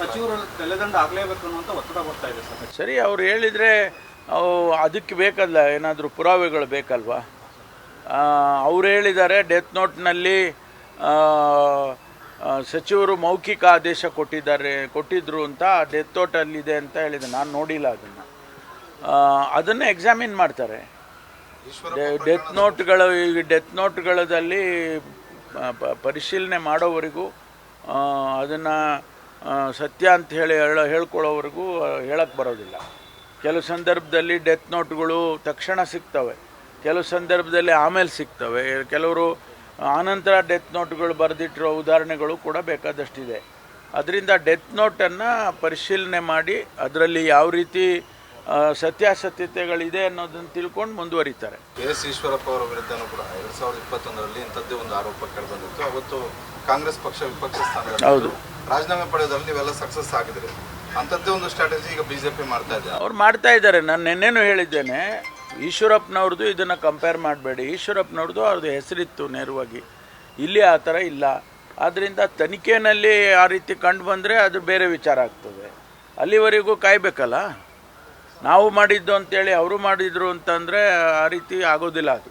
ಸಚಿವರು ಆಗಲೇಬೇಕು ಒತ್ತಡ ಬರ್ತಾ ಇದೆ ಸರ್. ಸರಿ ಅವ್ರು ಹೇಳಿದರೆ ಅವು ಅದಕ್ಕೆ ಬೇಕಲ್ಲ ಏನಾದರೂ ಪುರಾವೆಗಳು ಬೇಕಲ್ವಾ? ಅವ್ರು ಹೇಳಿದ್ದಾರೆ ಡೆತ್ ನೋಟ್ನಲ್ಲಿ ಸಚಿವರು ಮೌಖಿಕ ಆದೇಶ ಕೊಟ್ಟಿದ್ದಾರೆ ಕೊಟ್ಟಿದ್ರು ಅಂತ ಡೆತ್ ನೋಟಲ್ಲಿದೆ ಅಂತ ಹೇಳಿದೆ ನಾನು ನೋಡಿಲ್ಲ ಅದನ್ನು. ಅದನ್ನು ಎಕ್ಸಾಮಿನ್ ಮಾಡ್ತಾರೆ. ಡೆತ್ ನೋಟ್ಗಳು ಈಗ ಡೆತ್ ನೋಟ್ಗಳಲ್ಲಿ ಪರಿಶೀಲನೆ ಮಾಡೋವರೆಗೂ ಅದನ್ನು ಸತ್ಯ ಅಂತ ಹೇಳಿ ಹೇಳ, ಹೇಳ್ಕೊಳ್ಳೋವರೆಗೂ ಹೇಳಕ್ಕೆ ಬರೋದಿಲ್ಲ. ಕೆಲವು ಸಂದರ್ಭದಲ್ಲಿ ಡೆತ್ ನೋಟ್ಗಳು ತಕ್ಷಣ ಸಿಗ್ತವೆ. ಕೆಲವು ಸಂದರ್ಭದಲ್ಲಿ ಆಮೇಲೆ ಸಿಗ್ತವೆ. ಕೆಲವರು ಆನಂತರ ಡೆತ್ ನೋಟ್ಗಳು ಬರೆದಿಟ್ಟಿರೋ ಉದಾಹರಣೆಗಳು ಕೂಡ ಬೇಕಾದಷ್ಟಿದೆ. ಅದರಿಂದ ಡೆತ್ ನೋಟನ್ನು ಪರಿಶೀಲನೆ ಮಾಡಿ, ಅದರಲ್ಲಿ ಯಾವ ರೀತಿ ಸತ್ಯಾಸತ್ಯತೆಗಳಿದೆ ಅನ್ನೋದನ್ನು ತಿಳ್ಕೊಂಡು ಮುಂದುವರಿತಾರೆ. ಕೆ ಎಸ್ ಈಶ್ವರಪ್ಪ ಅವರ ವಿರುದ್ಧನೂ ಕೂಡ ಎರಡು ಸಾವಿರದ ಇಪ್ಪತ್ತೊಂದರಲ್ಲಿ ಇಂಥದ್ದೇ ಒಂದು ಆರೋಪ ಕೇಳಿಬಂದಿತ್ತು ಅವತ್ತು ಕಾಂಗ್ರೆಸ್ ಪಕ್ಷ ವಿಪಕ್ಷ ಸ್ಥಾನದಲ್ಲಿ ಹೌದು. ರಾಜೀನಾಮೆ ಪಡೆಯೋದ್ರಲ್ಲಿ ನೀವೆಲ್ಲ ಸಕ್ಸಸ್ ಆಗಿದ್ರಿ ಅಂಥದ್ದೇ ಒಂದು ಸ್ಟ್ರಾಟಜಿ ಈಗ ಬಿಜೆಪಿ ಮಾಡ್ತಾ ಇದೆ. ಅವ್ರು ಮಾಡ್ತಾ ಇದ್ದಾರೆ. ನಾನು ನಿನ್ನೇನು ಹೇಳಿದ್ದೇನೆ ಈಶ್ವರಪ್ಪನವ್ರದ್ದು ಇದನ್ನು ಕಂಪೇರ್ ಮಾಡಬೇಡಿ. ಈಶ್ವರಪ್ಪನವ್ರದ್ದು ಅವ್ರದ್ದು ಹೆಸರಿತ್ತು ನೇರವಾಗಿ. ಇಲ್ಲಿ ಆ ಥರ ಇಲ್ಲ. ಆದ್ದರಿಂದ ತನಿಖೆಯಲ್ಲಿ ಆ ರೀತಿ ಕಂಡು ಬಂದರೆ ಅದು ಬೇರೆ ವಿಚಾರ ಆಗ್ತದೆ. ಅಲ್ಲಿವರೆಗೂ ಕಾಯಬೇಕಲ್ಲ? ನಾವು ಮಾಡಿದ್ದು ಅಂತೇಳಿ ಅವರು ಮಾಡಿದ್ರು ಅಂತಂದರೆ ಆ ರೀತಿ ಆಗೋದಿಲ್ಲ ಅದು.